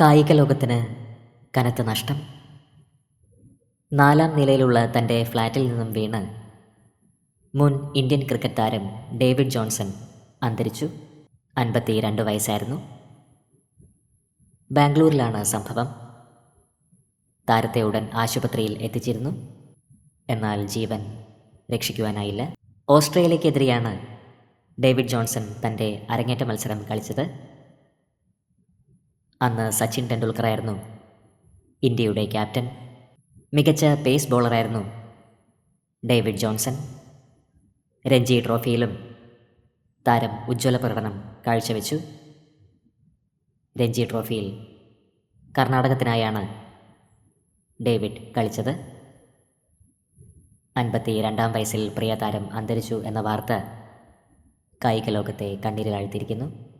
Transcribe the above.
കായിക ലോകത്തിന് കനത്ത നഷ്ടം. നാലാം നിലയിലുള്ള തന്റെ ഫ്ലാറ്റിൽ നിന്നും വീണ് മുൻ ഇന്ത്യൻ ക്രിക്കറ്റ് താരം ഡേവിഡ് ജോൺസൺ അന്തരിച്ചു. അൻപത്തി രണ്ട് വയസ്സായിരുന്നു. ബാംഗ്ലൂരിലാണ് സംഭവം. താരത്തെ ഉടൻ ആശുപത്രിയിൽ എത്തിച്ചിരുന്നു. എന്നാൽ ജീവൻ രക്ഷിക്കുവാനായില്ല. ഓസ്ട്രേലിയക്കെതിരെയാണ് ഡേവിഡ് ജോൺസൺ തന്റെ അരങ്ങേറ്റ മത്സരം കളിച്ചത്. അന്ന് സച്ചിൻ ടെണ്ടുൽക്കറായിരുന്നു. ഇന്ത്യയുടെ ക്യാപ്റ്റൻ മികച്ച പേസ് ബോളറായിരുന്നു ഡേവിഡ് ജോൺസൺ. രഞ്ജി ട്രോഫിയിലും താരം ഉജ്ജ്വല പ്രകടനം കാഴ്ചവെച്ചു. രഞ്ജി ട്രോഫിയിൽ കർണാടകത്തിനായാണ് ഡേവിഡ് കളിച്ചത്. അൻപത്തി രണ്ടാം വയസ്സിൽ പ്രിയ താരം അന്തരിച്ചു എന്ന വാർത്ത കായിക ലോകത്തെ കണ്ണീരിലാഴ്ത്തിയിരിക്കുന്നു.